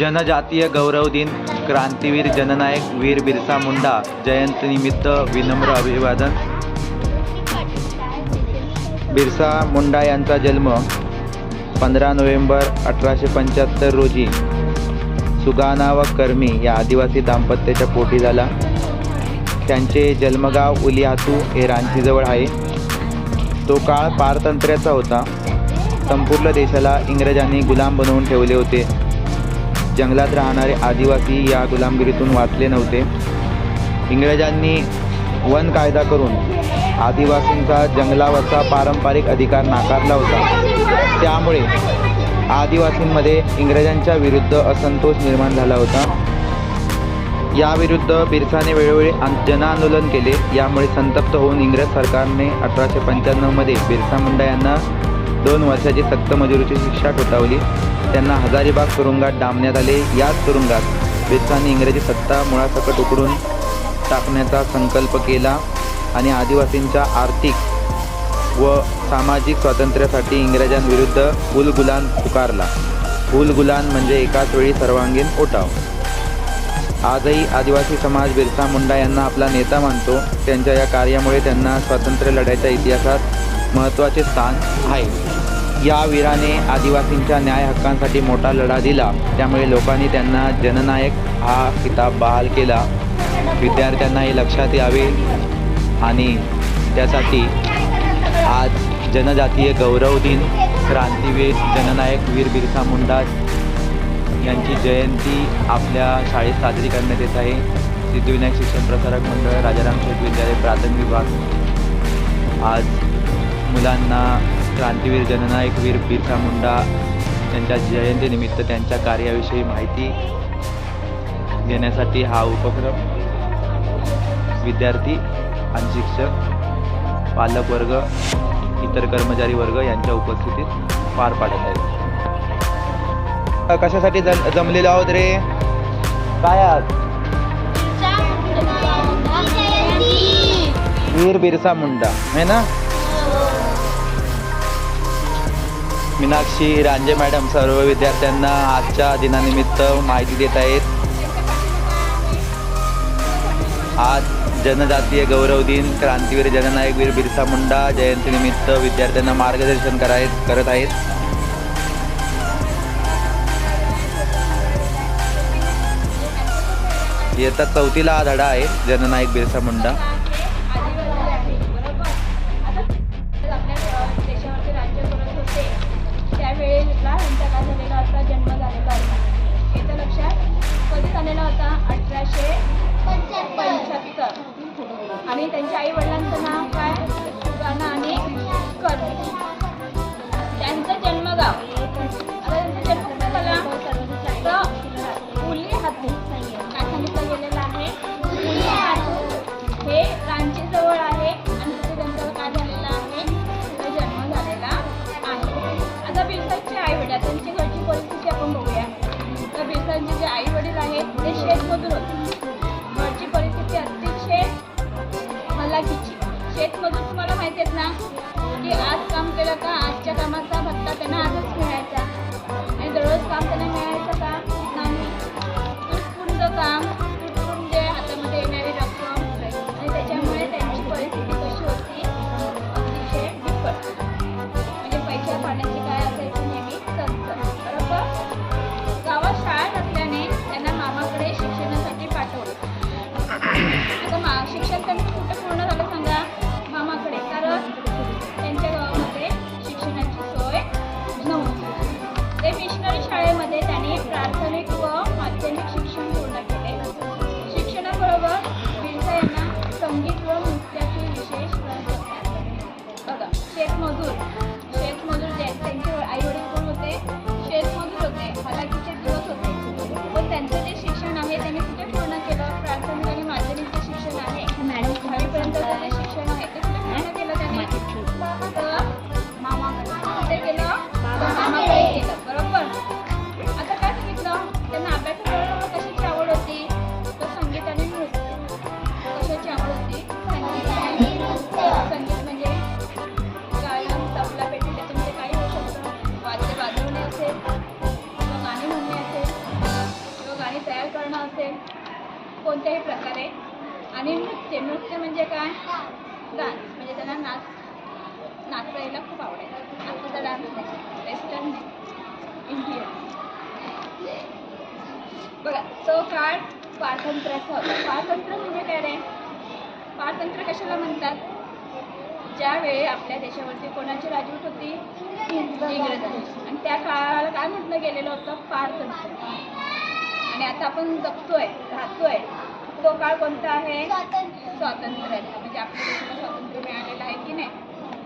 जनजातीय गौरव दिन क्रांतीवीर जननायक वीर बिरसा मुंडा जयंतीनिमित्त विनम्र अभिवादन. बिरसा मुंडा यांचा जन्म पंधरा नोव्हेंबर अठराशे पंच्याहत्तर रोजी सुगाना व कर्मी या आदिवासी दाम्पत्याच्या पोटी झाला. त्यांचे जन्मगाव उलियातू हे रांचीजवळ आहे. तो काळ पारतंत्र्याचा होता. संपूर्ण देशाला इंग्रजांनी गुलाम बनवून ठेवले होते. जंगलात राहणारे आदिवासी या गुलामगिरीतून वाचले नव्हते. इंग्रजांनी वन कायदा करून आदिवासींचा जंगलावरचा पारंपरिक अधिकार नाकारला होता. त्यामुळे आदिवासींमध्ये इंग्रजांच्या विरुद्ध असंतोष निर्माण झाला होता. याविरुद्ध बिरसाने वेळोवेळी जनआंदोलन केले. यामुळे संतप्त होऊन इंग्रज सरकारने अठराशे पंच्याण्णवमध्ये बिरसा मुंडा यांना दोन वर्षाची सक्त मजुरीची शिक्षा ठोठावली त्यांना हजारीबाग तुरुंगात डांबण्यात आले. याच तुरुंगात ब्रिटिशांनी इंग्रजी सत्ता मुळासकट उकडून टाकण्याचा संकल्प केला आणि आदिवासींच्या आर्थिक व सामाजिक स्वातंत्र्यासाठी इंग्रजांविरुद्ध उलगुलान पुकारला. उलगुलान म्हणजे एकाच वेळी सर्वांगीण ओटाव. आजही आदिवासी समाज बिरसा मुंडा यांना आपला नेता मानतो. त्यांच्या या कार्यामुळे त्यांना स्वातंत्र्य लढ्याच्या इतिहासात महत्त्वाचे स्थान आहे. या वीराने आदिवासींच्या न्याय हक्कांसाठी मोठा लढा दिला. त्यामुळे लोकांनी त्यांना जननायक हा किताब बहाल केला. विद्यार्थ्यांना हे लक्षात यावे आणि त्यासाठी आज जनजातीय गौरव दिन क्रांतीवीर जननायक वीर बिरसा मुंडा यांची जयंती आपल्या शाळेत साजरी करण्यात येत आहे. सिद्धिविनायक शिक्षण प्रसारक मंडळ राजाराम शेठ विद्यालय प्राथमिक विभाग. आज मुलांना क्रांतीवीर जननायक वीर बिरसा मुंडा यांच्या जयंतीनिमित्त त्यांच्या कार्याविषयी माहिती घेण्यासाठी हा उपक्रम. विद्यार्थी आणि शिक्षक पालक वर्ग इतर कर्मचारी वर्ग यांच्या उपस्थितीत पार पाडत आहे कशासाठी जम जमलेलो आहोत रे? काय आज? वीर बिरसा मुंडा है ना? मीनाक्षी रांजे मॅडम सर्व विद्यार्थ्यांना आजच्या दिनानिमित्त माहिती देत आहेत. आज जनजातीय गौरव दिन क्रांतीवीर जननायक वीर बिरसा मुंडा जयंतीनिमित्त विद्यार्थ्यांना मार्गदर्शन कराय करत आहेत. इयत्ता चौथीला हा धडा आहे जननायक बिरसा मुंडा. आणि त्यांच्या आई वडिलांचं नाव काय? सुगाना आणि कर्मी त्यांचं जन्मगाव. आता त्यांचा जन्म कुठे झाला? तर उली हातू काय सांगितलं गेलेलं आहे. उली हातू हे रांचीजवळ आहे आणि तिथे त्यांचं काय झालेलं आहे. तिथे जन्म झालेला आहे. आता बिरसाचे आई वडील त्यांची घरची परिस्थिती आपण बघूया. तर बिरसांचे जे आई वडील आहेत ते शेतमधून होते. हलाखीची शेतमजूर तुम्हाला माहिती आहेत ना की आज काम केलं का आजच्या कामाचा भत्ता त्यांना आजच मिळायचा. आणि दररोज काम त्यांना मिळायचं का? नाही. काम शाळेमध्ये कोणत्याही प्रकारे. आणि नृत्य नृत्य म्हणजे काय? डान्स. म्हणजे त्यांना नाच नाचायला खूप आवडायचं नाचायचा डान्स नाही. Western Indian. बघा तो काळ स्वातंत्र्याचा होता. स्वातंत्र्य म्हणजे काय रे? स्वातंत्र्य कशाला म्हणतात? ज्यावेळी आपल्या देशावरती कोणाची राजवट होती? इंग्रजांची. आणि त्या काळाला काय म्हटलं गेलेलं होतं? पारतंत्र्य आणि आता आपण जगतोय राहतोय. तो काळ कोणता आहे? स्वातंत्र्याचा म्हणजे आपल्या देशाला स्वातंत्र्य मिळालेलं आहे की नाही?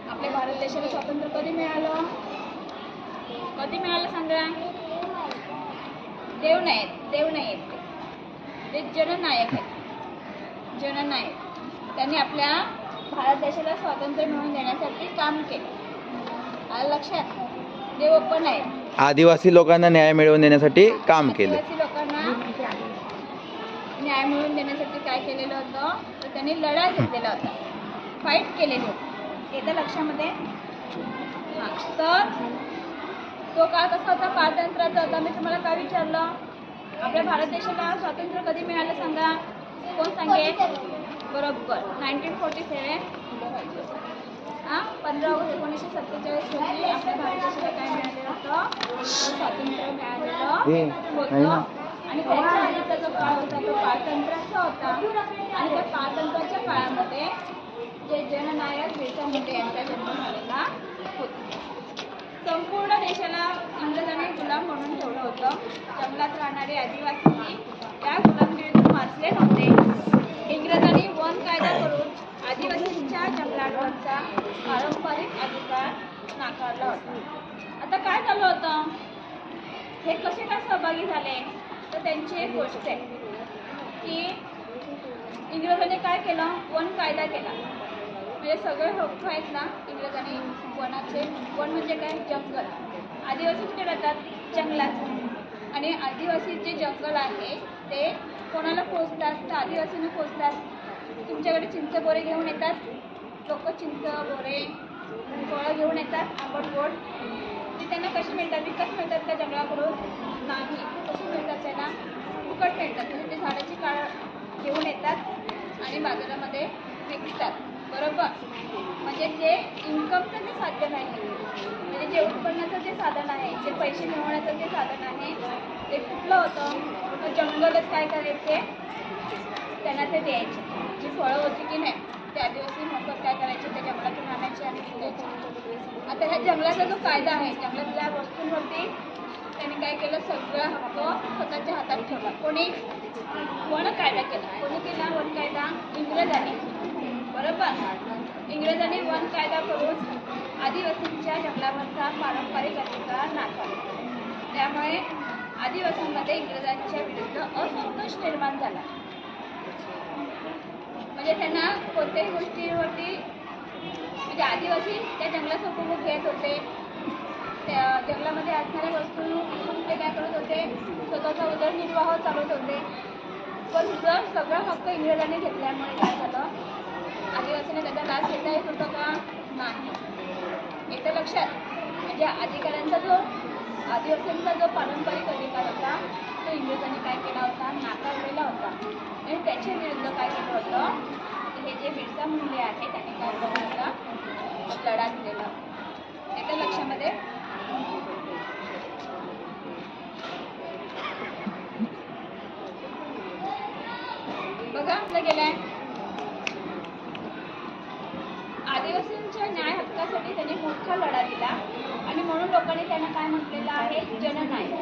आपल्या भारत देशाला स्वातंत्र्य कधी मिळालं? कधी मिळालं सांगा? देव नाही आहेत देव नाही आहेत ते जननायक आहेत. जननायक. त्यांनी आपल्या भारत देशाला स्वातंत्र्य मिळवून देण्यासाठी काम केलं. आलं लक्षात? देव पण आहेत. आदिवासी लोकांना न्याय मिळवून देण्यासाठी काम केलं. न्याय मिळवून देण्यासाठी काय केलेलं होतं? तर त्यांनी लढा घेतलेला होता. फाईट केलेली होती. येतं लक्षामध्ये? हां तर तो काळ कसा होता? पारतंत्र्याचा होता. मी तुम्हाला काय विचारलं? आपल्या भारत देशाला स्वातंत्र्य कधी मिळालं सांगा? कोण सांगेल? बरोबर. नाईन्टीन फोर्टी सेवन हां पंधरा ऑगस्ट एकोणीसशे सत्तेचाळीस रोजी आपल्या भारत देशाला काय मिळालेलं होतं? स्वातंत्र्य मिळालेलं होतं. आणि त्याच्या आधीचा जो काळ होता तो पारतंत्र्याचा होता. आणि त्या पारतंत्र्याच्या काळामध्ये जे जननायक बिरसा मुंडे यांचा जन्म झालेला होता. संपूर्ण देशाला इंग्रजांनी गुलाम म्हणून ठेवलं होतं. जंगलात राहणारे आदिवासी त्या गुलामगिरीतून वाचले नव्हते. इंग्रजांनी वन कायदा करून आदिवासींच्या जंगलांवरचा पारंपरिक अधिकार नाकारला होता. आता काय झालं होतं? हे कसे काय सहभागी झाले? तर त्यांची एक गोष्ट आहे की इंग्रजांनी काय केलं? वन कायदा केला. म्हणजे सगळे हक्क आहेत ना इंग्रजांनी वनाचे. वन म्हणजे काय? जंगल. आदिवासी कुठे राहतात? जंगलात. आणि आदिवासी जे जंगल आहे ते कोणाला पोचतात तर आदिवासींना पोचतात तुमच्याकडे चिंच बोरे घेऊन येतात. लोक चिंच बोरे फळं घेऊन येतात. आंबट गोड. ते त्यांना कशी मिळतात? विकत मिळतात त्या जंगलाकडून? नाही. कशी मिळतात त्यांना. फुकट मिळतात. म्हणजे ते झाडाची काळ घेऊन येतात आणि बाजारामध्ये विकतात. बरोबर? म्हणजे ते इन्कमचं जे साधन आहे. म्हणजे जे उत्पन्नाचं जे साधन आहे जे पैसे मिळवण्याचं जे साधन आहे ते कुठलं होतं. तर जंगलच काय करायचे त्यांना ते द्यायचे. जी फळं होती की नाही ते आदिवासी मोफत काय करायचे त्या जंगलातून आणायचे आणि विकायचे. आता ह्या जंगलाचा जो कायदा आहे जंगलातल्या वस्तूंवरती त्यांनी काय केलं? सगळा हक्क स्वतःच्या हातात ठेवला. कोणी वन कायदा केला. कोणी केला वन कायदा इंग्रजांनी. बरोबर? इंग्रजांनी वन कायदा करून आदिवासींच्या जंगलावरचा पारंपरिक अधिकार नाकारला. त्यामुळे आदिवासींमध्ये इंग्रजांच्या विरुद्ध असंतोष निर्माण झाला. म्हणजे त्यांना कोणत्याही गोष्टीवरती म्हणजे आदिवासी त्या जंगलाचा उपभोग घेत होते. त्या जंगलामध्ये असणाऱ्या वस्तू ते काय करत होते? स्वतःचा उदरनिर्वाह चालवत होते. पण तुझं सगळं हक्क इंग्रजांनी घेतल्यामुळे काय झालं? आदिवासीने त्याचा लाभ घेता येत होता का? नाही. येतं लक्षात म्हणजे अधिकाऱ्यांचा जो आदिवासींचा जो पारंपरिक अधिकार होता तो इंग्रजांनी काय केला होता? नाकारलेला होता. आणि त्याच्या विरुद्ध काय केलं होतं? हे जे बिरसा मुंडे आहे त्यांनी काय केलं होतं? लढा दिलेला. होता येतं लक्षामध्ये बघा आपलं गेलाय. आदिवासींच्या न्याय हक्कासाठी त्यांनी मोठा लढा दिला. आणि म्हणून लोकांनी त्यांना काय म्हटलेलं आहे? जननायक.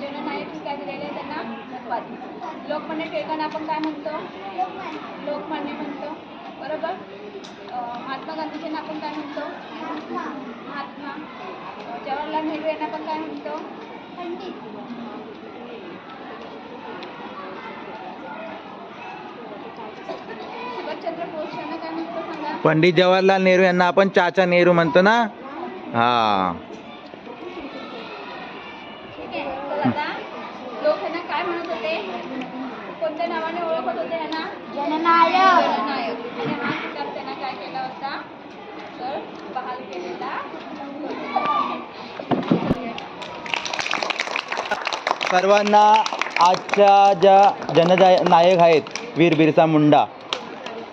जननायक काय दिलेलं आहे त्यांना? उपाधी लोकमान्य टिळकांना आपण काय म्हणतो? लोकमान्य म्हणतो. बरोबर? महात्मा गांधीजींना आपण काय म्हणतो? महात्मा. जवाहरलाल नेहरू यांना आपण काय म्हणतो? पंडित. सुभाषचंद्र बोस यांना काय म्हणतो सांगा? पंडित जवाहरलाल नेहरू यांना आपण चाचा नेहरू म्हणतो ना? हा ठीक आहे तर आता लोक यांना काय म्हणत होते कोणत्या नावाने ओळखत होते यांना जननायक जननायक आणि हा किताब त्यांना काय केला होता तर बहाल केलेला सर्वांना आजच्या ज्या जनजाय नायक आहेत वीर बिरसा मुंडा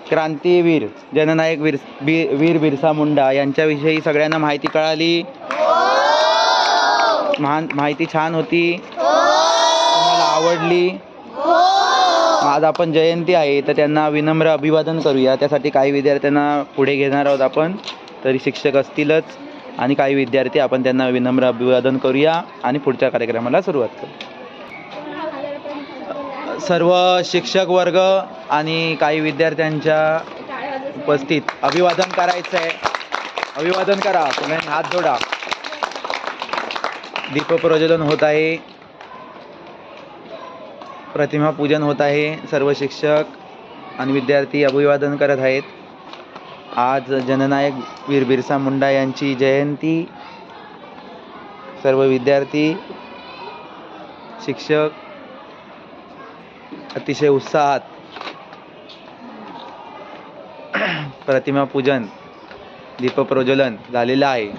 क्रांतीवीर जननायक वीर बी वीर बिरसा मुंडा यांच्याविषयी सगळ्यांना माहिती कळाली. महान माहिती छान होती. तुम्हाला आवडली. आज आपण जयंती आहे तर त्यांना विनम्र अभिवादन करूया. त्यासाठी काही विद्यार्थ्यांना पुढे घेणार आहोत आपण. तरी शिक्षक असतीलच. आणि काही विद्यार्थी आपण त्यांना विनम्र अभिवादन करूया आणि पुढच्या कार्यक्रमाला सुरुवात करू. सर्व शिक्षक वर्ग आणि काही विद्यार्थ्यांच्या उपस्थित अभिवादन करायचं आहे अभिवादन करा तुम्ही हात जोडा. दीपप्रज्वलन होत आहे. प्रतिमा पूजन होत आहे. सर्व शिक्षक आणि विद्यार्थी अभिवादन करत आहेत. आज जननायक वीर बिरसा मुंडा यांची जयंती. सर्व विद्यार्थी शिक्षक अतिशय उत्साहात. प्रतिमा पूजन दीपप्रज्वलन झालेलं आहे.